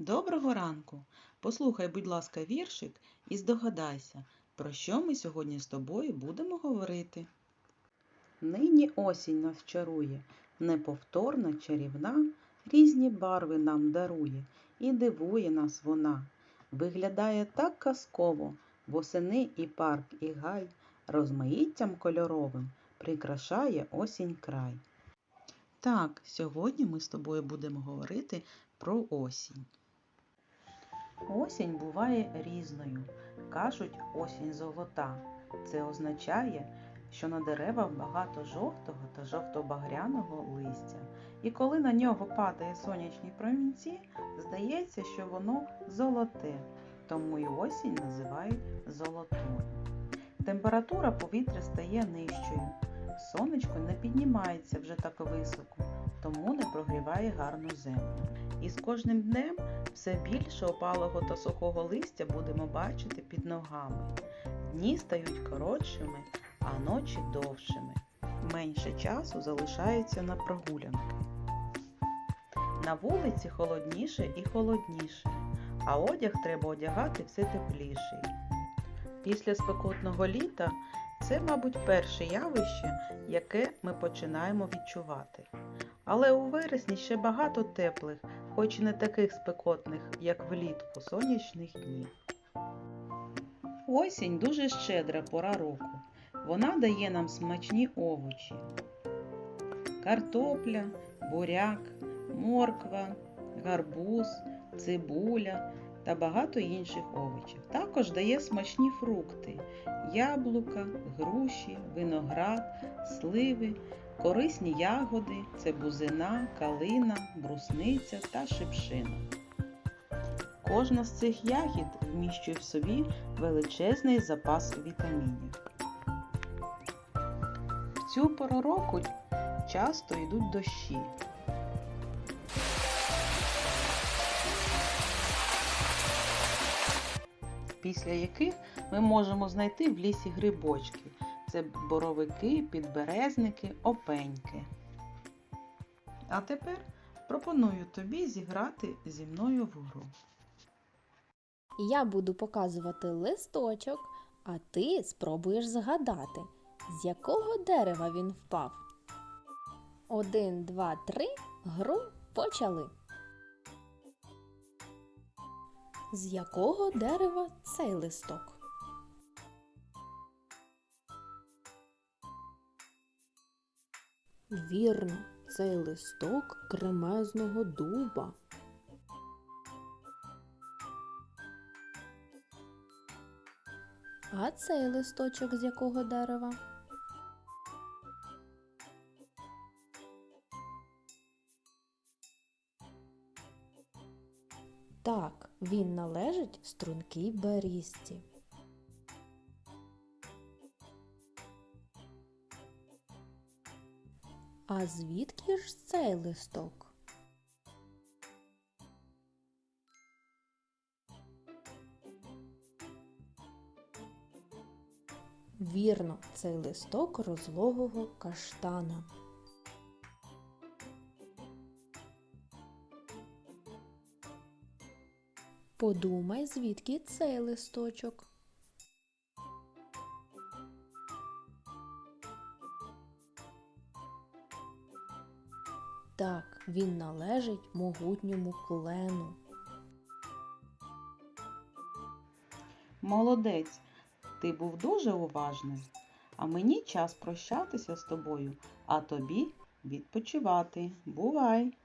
Доброго ранку! Послухай, будь ласка, віршик і здогадайся, про що ми сьогодні з тобою будемо говорити. Нині осінь нас чарує, неповторна чарівна, різні барви нам дарує і дивує нас вона. Виглядає так казково, восени і парк, і гай, розмаїттям кольоровим прикрашає осінь край. Так, сьогодні ми з тобою будемо говорити про осінь. Осінь буває різною. Кажуть, осінь золота. Це означає, що на деревах багато жовтого та жовто-багряного листя. І коли на нього падає сонячні промінці, здається, що воно золоте, тому й осінь називають золотою. Температура повітря стає нижчою. Сонечко не піднімається вже так високо, тому не прогріває гарну землю. І з кожним днем все більше опалого та сухого листя будемо бачити під ногами. Дні стають коротшими, а ночі довшими. Менше часу залишається на прогулянки. На вулиці холодніше і холодніше, а одяг треба одягати все тепліший. Після спекотного літа це, мабуть, перше явище, яке ми починаємо відчувати. Але у вересні ще багато теплих, хоч і не таких спекотних, як влітку, сонячних днів. Осінь дуже щедра пора року. Вона дає нам смачні овочі. Картопля, буряк, морква, гарбуз, цибуля та багато інших овочів. Також дає смачні фрукти яблука, груші, виноград, сливи, корисні ягоди, це бузина, калина, брусниця та шипшина. Кожна з цих ягід вміщує в собі величезний запас вітамінів. В цю пору року часто йдуть дощі. Після яких ми можемо знайти в лісі грибочки. Це боровики, підберезники, опеньки. А тепер пропоную тобі зіграти зі мною в гру. Я буду показувати листочок, а ти спробуєш згадати, з якого дерева він впав. Один, два, три. Гру почали. З якого дерева цей листок? Вірно, цей листок кремезного дуба. А цей листочок з якого дерева? Так, він належить стрункій берізці. А звідки ж цей листок? Вірно, цей листок розлогого каштана. Подумай, звідки цей листочок. Так, він належить могутньому клену. Молодець, ти був дуже уважним. А мені час прощатися з тобою, а тобі відпочивати. Бувай!